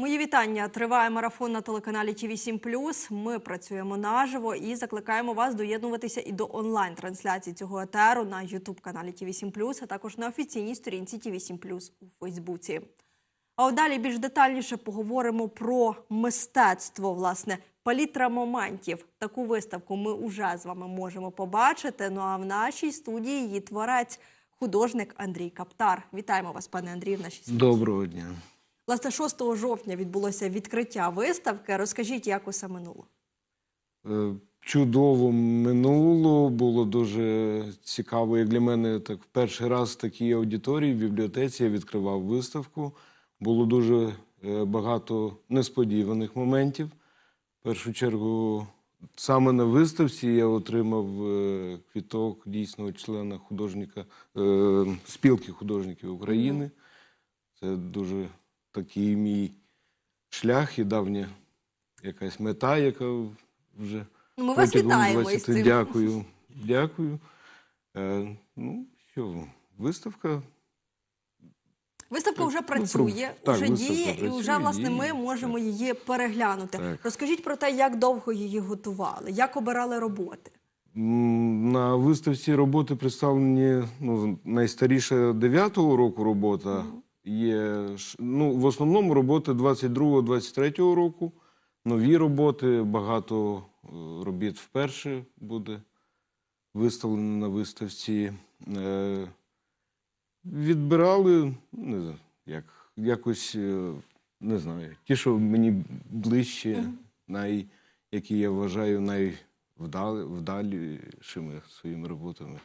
Мої вітання. Триває марафон на телеканалі ТВ 7 Ми працюємо наживо і закликаємо вас доєднуватися і до онлайн-трансляції цього етеру на youtube каналі ТВ 7 а також на офіційній сторінці ТВ 7 у Фейсбуці. А далі більш детальніше поговоримо про мистецтво, власне, палітра моментів. Таку виставку ми уже з вами можемо побачити. Ну а в нашій студії її творець, художник Андрій Каптар. Вітаємо вас, пане Андрій, в нашій студії. Доброго дня. Власне, 6 жовтня відбулося відкриття виставки. Розкажіть, як усе минуло. Е, Чудово минуло, було дуже цікаво. Як для мене, так перший раз в такій аудиторії в бібліотеці я відкривав виставку. Було дуже е, багато несподіваних моментів. В першу чергу, саме на виставці я отримав е, квіток дійсного члена художника спілки художників України. Це дуже такий мій шлях і давня якась мета, яка вже Ну, ми вас вітаємо із цим. Дякую. Дякую. Е, ну, що, виставка. Виставка вже ну, працює, так, вже діє, і вже власне ми можемо її переглянути. Так. Розкажіть про те, як довго її готували, як обирали роботи. На виставці роботи представлені ну, найстаріша 9-го року робота. Є ну, в основному роботи 22-23 року. Нові роботи, багато е, робіт вперше буде виставлено на виставці. Е, Відбирали, не знаю, як, якось, е, не знаю, ті, що мені ближче, най, які я вважаю найвдалішими своїми роботами.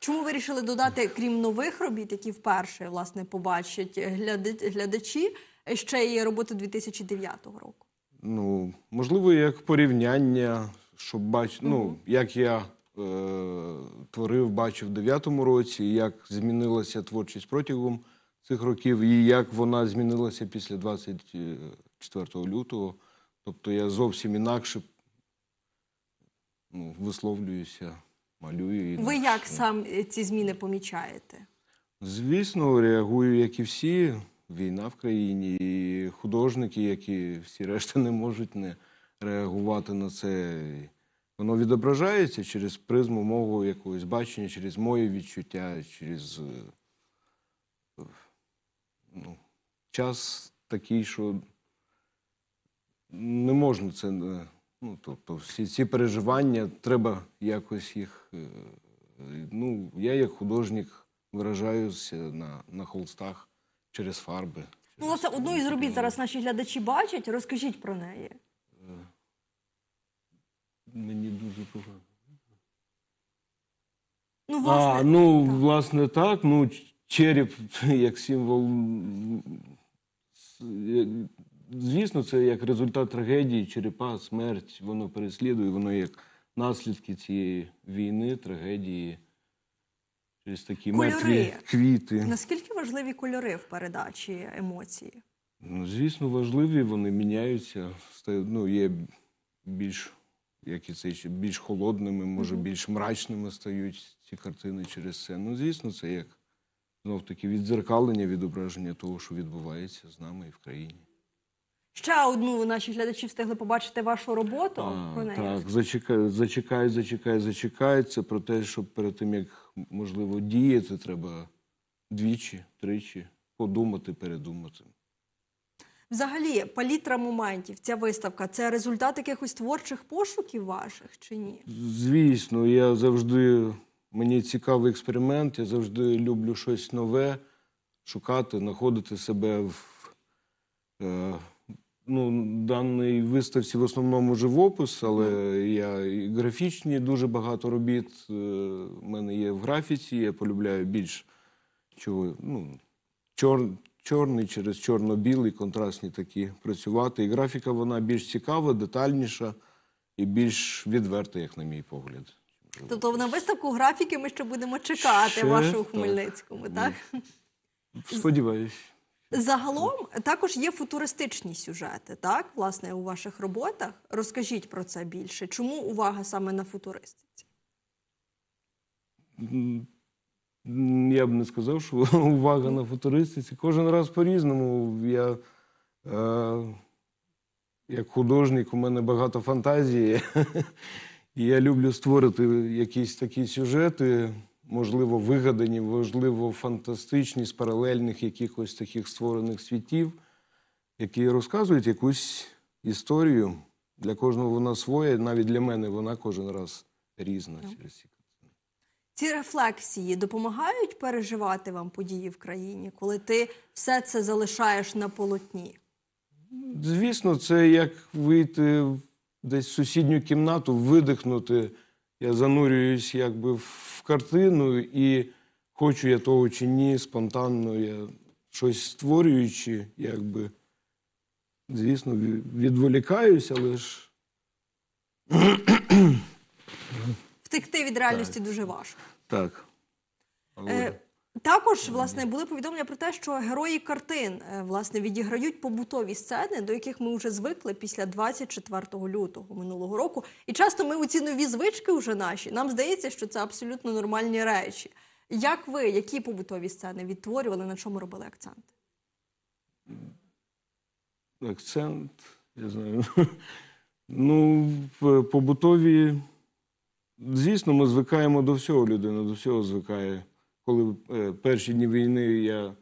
Чому ви вирішили додати, крім нових робіт, які вперше власне побачать глядачі, ще й роботи 2009 року? Ну, можливо, як порівняння, щоб бач... ну, як я е, творив, бачив в 9-му році, як змінилася творчість протягом цих років, і як вона змінилася після 24 лютого. Тобто я зовсім інакше ну, висловлююся, малюю. І Ви як сам е, ці зміни помічаєте? Звісно, реагую, як і всі. Війна в країні, і художники, які всі решта не можуть не реагувати на це. Воно відображається через призму мого якогось бачення, через моє відчуття, через е, ну, час такий, що не можна це. Е, Ну, тобто, всі ці переживання, треба якось їх. е, Ну, я як художник виражаюся на, на холстах через фарби. Ну, власне, одну із робіт зараз наші глядачі бачать. Розкажіть про неї. Мені дуже погано. Ну, власне, а, ну, так. власне, так. Ну, череп як символ. Звісно, це як результат трагедії, черепа, смерть, воно переслідує, воно як наслідки цієї війни, трагедії. Через такі Кольори. мертві квіти. наскільки важливі кольори в передачі емоції? Ну, звісно, важливі, вони міняються. стають, Ну, є більш, як і це, більш холодними, може, більш мрачними стають ці картини через це. Ну, звісно, це як знов таки віддзеркалення, відображення того, що відбувається з нами і в країні. Ще одну наші глядачі встигли побачити вашу роботу. А, про неї так, зачекай, зачекай, зачекай, зачекай. Це про те, що перед тим, як можливо діяти, треба двічі, тричі подумати, передумати. Взагалі, палітра моментів, ця виставка це результат якихось творчих пошуків ваших чи ні? Звісно, я завжди мені цікавий експеримент. Я завжди люблю щось нове шукати, знаходити себе в е, ну, даній виставці в основному живопис, але я і графічні дуже багато робіт. е, в мене є в графіці. Я полюбляю більш чого, ну, чор, чорний через чорно-білий, контрастні такі працювати. І графіка вона більш цікава, детальніша і більш відверта, як на мій погляд. Тобто на виставку графіки ми ще будемо чекати Ще, вашу у так. Хмельницькому, так? Сподіваюсь. Загалом також є футуристичні сюжети, так, власне, у ваших роботах. Розкажіть про це більше. Чому увага саме на футуристиці? Я б не сказав, що увага на футуристиці. Кожен раз по-різному. Я Е, як художник, у мене багато фантазії. Я люблю створити якісь такі сюжети, можливо, вигадані, можливо, фантастичні, з паралельних якихось таких створених світів, які розказують якусь історію. Для кожного вона своя, навіть для мене вона кожен раз різна. через ці. Ці рефлексії допомагають переживати вам події в країні, коли ти все це залишаєш на полотні. Звісно, це як вийти десь в сусідню кімнату, видихнути. Я занурююсь якби в картину, і хочу я того чи ні, спонтанно я щось створюючи, якби, звісно, ві- відволікаюсь, але ж Втекти від реальності дуже важко. так. Але... Е, також власне були повідомлення про те, що герої картин е, власне відіграють побутові сцени, до яких ми вже звикли після 24 лютого минулого року. І часто ми у ці нові звички вже наші. Нам здається, що це абсолютно нормальні речі. Як ви, які побутові сцени відтворювали, на чому робили акцент? акцент, я знаю. Ну, побутові, звісно, ми звикаємо до всього, людина до всього звикає. Коли е, перші дні війни я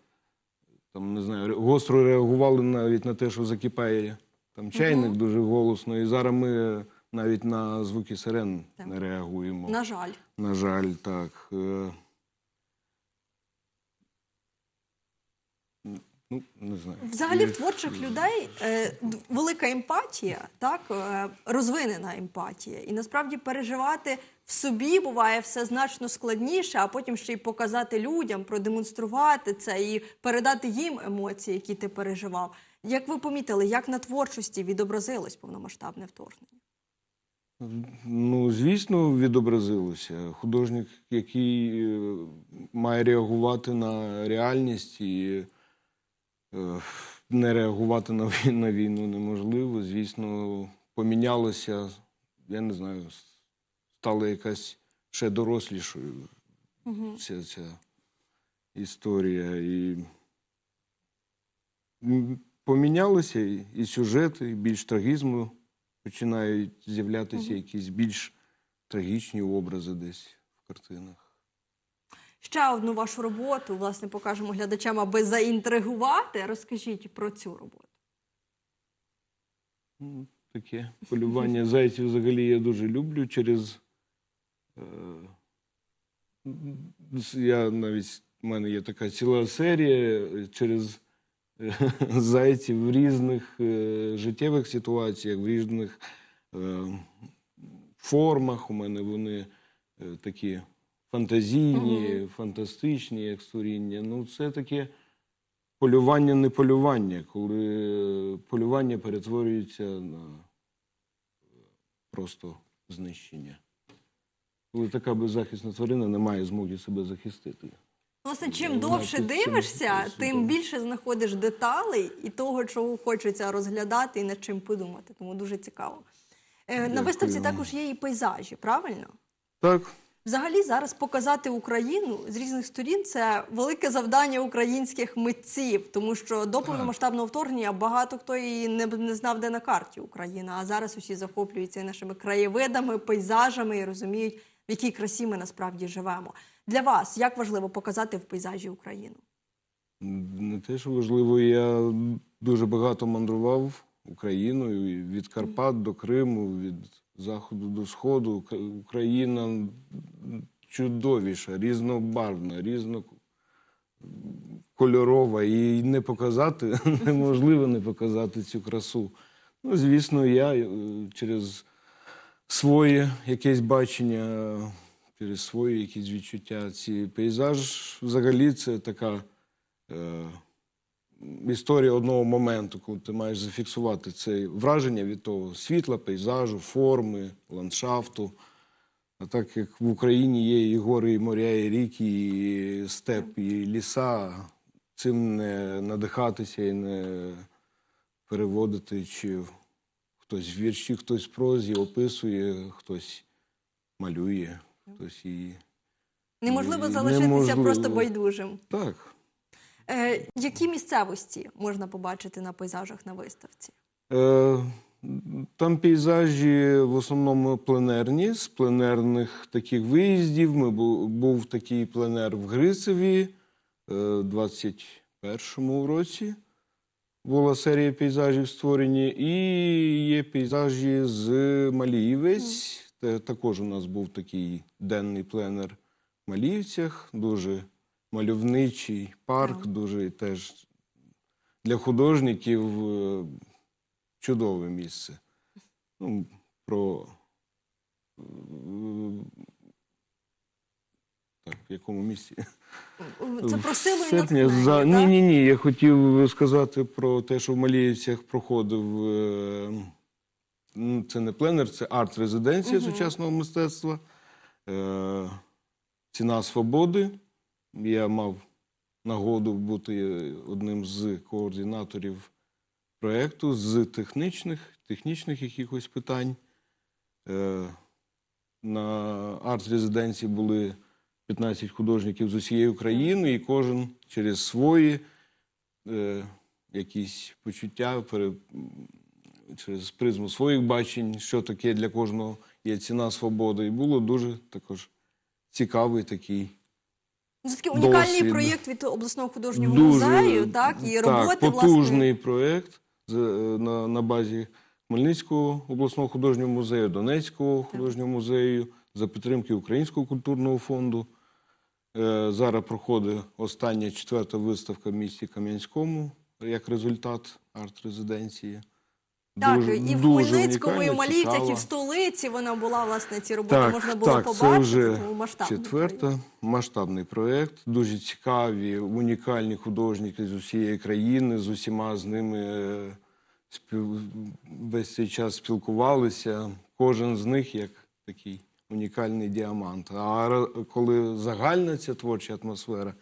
там не знаю, гостро реагували навіть на те, що закипає там чайник дуже голосно. І зараз ми навіть на звуки сирен Так. не реагуємо. На жаль, На жаль, так. Е, Ну, не знаю. взагалі в творчих людей е, велика емпатія, так е, розвинена емпатія, і насправді переживати в собі буває все значно складніше, а потім ще й показати людям, продемонструвати це і передати їм емоції, які ти переживав. Як ви помітили, як на творчості відобразилось повномасштабне вторгнення? Ну, звісно, відобразилося. Художник, який е, має реагувати на реальність і е, не реагувати на вій- на війну неможливо. Звісно, помінялося, я не знаю, стала якась ще дорослішою ця, ця історія. І помінялися і, і сюжети, і більш трагізму починають з'являтися якісь більш трагічні образи десь в картинах. Ще одну вашу роботу, власне, покажемо глядачам, аби заінтригувати. Розкажіть про цю роботу. Ну, таке полювання зайців взагалі я дуже люблю через. Е, я навіть в мене є така ціла серія через е, зайців в різних е, життєвих ситуаціях, в різних е, формах. У мене вони е, такі фантазійні, фантастичні, як створіння. Ну, це таке полювання не полювання, коли полювання перетворюється на е, просто знищення. Коли така беззахисна тварина не має змоги себе захистити. Власне, чим Ну, довше дивишся, тим більше знаходиш деталей і того, чого хочеться розглядати і над чим подумати. Тому дуже цікаво. Е, На виставці також є і пейзажі, правильно? Так, Взагалі, зараз показати Україну з різних сторін це велике завдання українських митців, тому що до повномасштабного вторгнення багато хто і не, не знав, де на карті Україна. А зараз усі захоплюються нашими краєвидами, пейзажами і розуміють, в якій красі ми насправді живемо. Для вас як важливо показати в пейзажі Україну? не те, що важливо, я дуже багато мандрував Україною від Карпат до Криму, від заходу до сходу. Україна чудовіша, різнобарвна, різнокольорова. І не показати, неможливо не показати цю красу. Ну, звісно, я е, через своє якесь бачення, через свої якісь відчуття. Ці пейзаж взагалі це така е, історія одного моменту, коли ти маєш зафіксувати це враження від того світла, пейзажу, форми, ландшафту. А так як в Україні є і гори, і моря, і ріки, і степ, і ліса, цим не надихатися і не переводити, чи хтось в вірші, хтось в прозі описує, хтось малює, хтось і. Неможливо залишитися неможливо. просто байдужим. Так. Е, які місцевості можна побачити на пейзажах на виставці? Е, Там пейзажі в основному пленерні, з пленерних таких виїздів. Ми бу- був такий пленер в Грицеві е, 21-му році. Була серія пейзажів створені, і є пейзажі з Маліївець. Також у нас був такий денний пленер в Маліївцях, дуже мальовничий парк, дуже теж для художників е, чудове місце. Ну, про е, в якому місці? Це про силу і натхнення, за... Ні, ні, ні. Я хотів сказати про те, що в Маліївцях проходив. е, ну, Це не пленер, це арт-резиденція Мгм. сучасного мистецтва. Е, Ціна свободи. Я мав нагоду бути одним з координаторів проєкту з технічних, технічних якихось питань. Е, На арт-резиденції були 15 художників з усієї України, і кожен через свої е, якісь почуття, пере, через призму своїх бачень, що таке для кожного є ціна свободи. І було дуже також цікавий такий. Це такий унікальний досвід. проєкт від обласного художнього Дуже, музею, так, і роботи, так, потужний проєкт е, на, на базі Хмельницького обласного художнього музею, Донецького художнього музею за підтримки Українського культурного фонду. Е, Зараз проходить остання четверта виставка в місті Кам'янському як результат арт-резиденції. Так, Дуже- і в Хмельницькому, і в Малівцях, і в столиці вона була, власне, ці роботи Так, можна було так, побачити. це вже масштабний четверта, проєкт. масштабний проєкт. Дуже цікаві, унікальні художники з усієї країни, з усіма з ними е, спів... весь цей час спілкувалися. Кожен з них як такий унікальний діамант. А коли загальна ця творча атмосфера,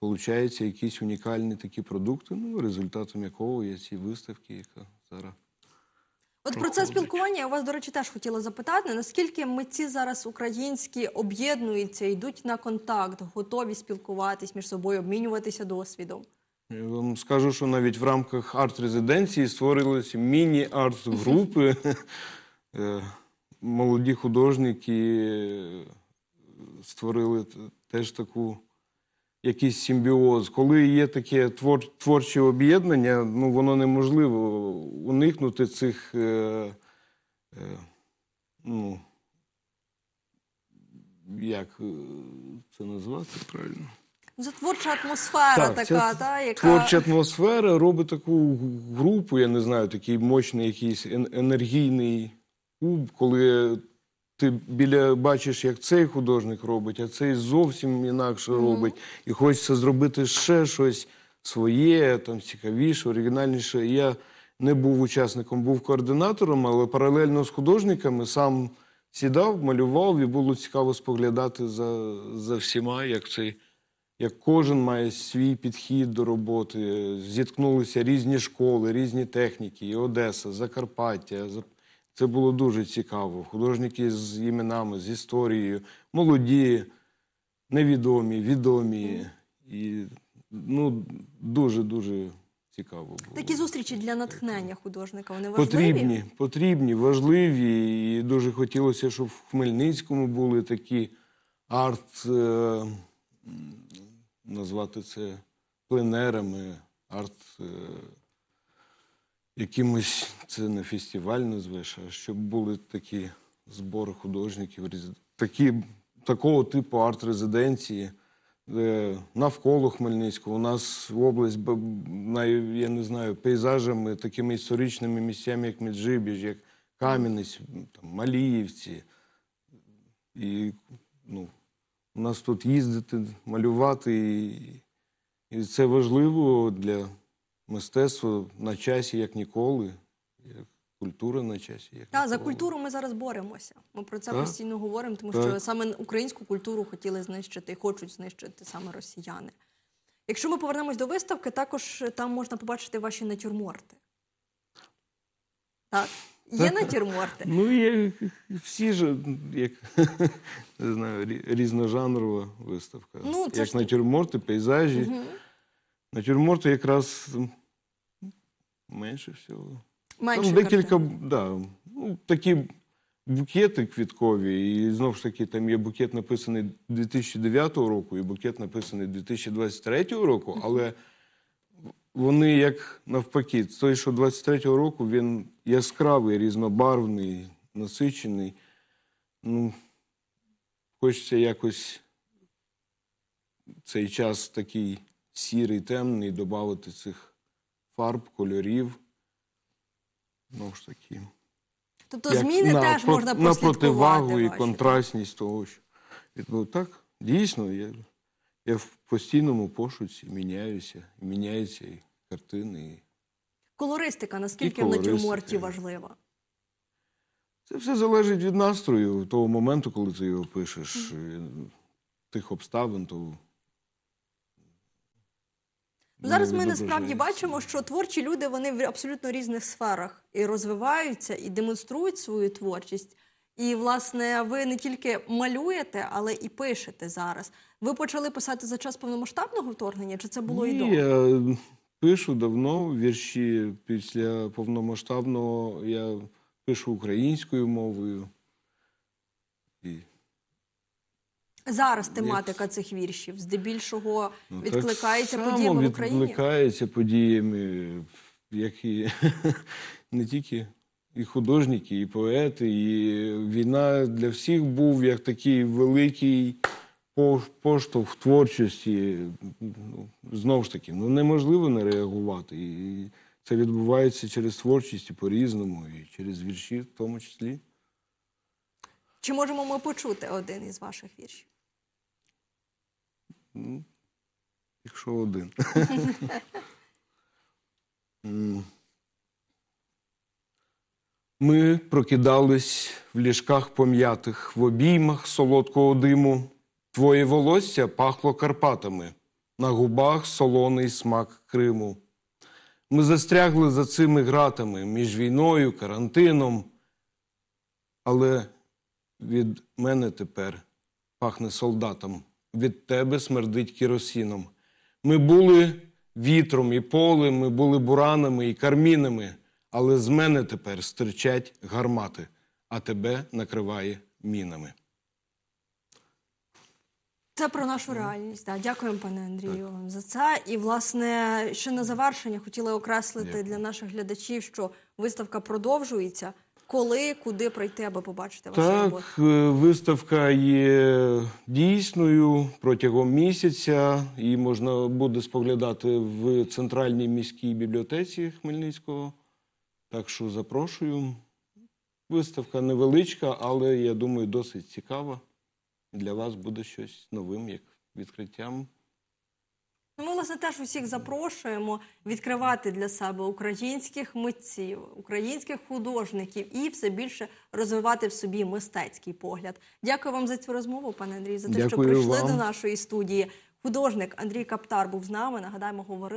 получаються якісь унікальні такі продукти, ну, результатом якого є ці виставки, яка зараз. От про це спілкування я вас, до речі, теж хотіла запитати, наскільки митці зараз українські об'єднуються, йдуть на контакт, готові спілкуватись між собою, обмінюватися досвідом. Я вам скажу, що навіть в рамках арт-резиденції створилися міні-арт-групи. Молоді художники е, створили теж таку якийсь симбіоз. Коли є таке твор, творче об'єднання, ну воно неможливо уникнути цих. Е, е, ну, як е, це назвати правильно? Це творча атмосфера Так, така, ця та, яка Творча атмосфера робить таку групу, я не знаю, такий мощний якийсь енергійний куб, коли ти біля бачиш, як цей художник робить, а цей зовсім інакше робить. І хочеться зробити ще щось своє, там цікавіше, оригінальніше. Я не був учасником, був координатором, але паралельно з художниками сам сідав, малював, і було цікаво споглядати за, за всіма, як цей як кожен має свій підхід до роботи. Зіткнулися різні школи, різні техніки, і Одеса, Закарпаття. Це було дуже цікаво. Художники з іменами, з історією, молоді, невідомі, відомі. І ну, дуже-дуже цікаво було. такі зустрічі для натхнення художника. Вони важливі. Потрібні, потрібні, важливі. І дуже хотілося, щоб в Хмельницькому були такі арт, е, назвати це пленерами, арт. Е, якимось, це не фестиваль назвеш, а щоб були такі збори художників, такі, такого типу арт-резиденції. Е, навколо Хмельницького. У нас область, я не знаю, пейзажами, такими історичними місцями, як Меджибіж, як Кам'янець, Маліївці. І ну, у нас тут їздити, малювати, і, і це важливо для мистецтва на часі, як ніколи. Як культура на часі, як Та, за культуру ми зараз боремося. Ми про це Так. постійно говоримо, тому Так. що саме українську культуру хотіли знищити і хочуть знищити саме росіяни. Якщо ми повернемось до виставки, також там можна побачити ваші натюрморти. Так, є натюрморти. Ну, є всі ж, як не знаю, різножанрова виставка. Ну, це як ж- натюрморти, пейзажі. Натюрморти якраз менше всього. Менше там декілька, да, ну, такі букети квіткові, і знову ж таки, там є букет написаний 2009 року і букет написаний 2023 року, але вони як навпаки, той, що 23-го року, він яскравий, різнобарвний, насичений. Ну, хочеться якось цей час такий сірий, темний, додати цих фарб, кольорів. Ну ж таки. Тобто як зміни на теж про- можна на противагу і ваші. контрастність того, що відбув. Так, дійсно, я, я в постійному пошуці міняюся, міняються і картини. І... Колористика, наскільки в натюрморті важлива? Це все залежить від настрою того моменту, коли ти його пишеш, і тих обставин, то. Ну, Зараз ми насправді бачимо, що творчі люди вони в абсолютно різних сферах і розвиваються, і демонструють свою творчість. І, власне, ви не тільки малюєте, але і пишете зараз. Ви почали писати за час повномасштабного вторгнення, чи це було і Ні, до? я пишу давно вірші. Після повномасштабного я пишу українською мовою. І, Зараз тематика цих віршів здебільшого ну, відкликається так само подіями в Україні. Відкликається подіями, які не тільки і художники, і поети, і війна для всіх був як такий великий поштовх творчості. Ну, знову ж таки, ну неможливо не реагувати. І це відбувається через творчість і по-різному, і через вірші в тому числі. Чи можемо ми почути один із ваших віршів? Ну, якщо один. Ми прокидались в ліжках пом'ятих, в обіймах солодкого диму. Твоє волосся пахло Карпатами, на губах солоний смак Криму. Ми застрягли за цими гратами між війною, карантином. Але від мене тепер пахне солдатом, від тебе смердить керосином. Ми були вітром і полем, ми були буранами і кармінами, але з мене тепер стирчать гармати, а тебе накриває мінами. Це про нашу реальність. Да. Дякуємо, пане Андрію, вам за це. І, власне, ще на завершення хотіла окреслити Дякую. для наших глядачів, що виставка продовжується. Коли, куди прийти, аби побачити вашу Так, роботу? е, виставка є дійсною протягом місяця. Її можна буде споглядати в центральній міській бібліотеці Хмельницького. Так що запрошую. Виставка невеличка, але я думаю, досить цікава. Для вас буде щось новим, як відкриттям. Ну, Ми, власне, теж усіх запрошуємо відкривати для себе українських митців, українських художників і все більше розвивати в собі мистецький погляд. Дякую вам за цю розмову, пане Андрій, за те, що прийшли вам. до нашої студії. Художник Андрій Каптар був з нами. Нагадаємо, говорили.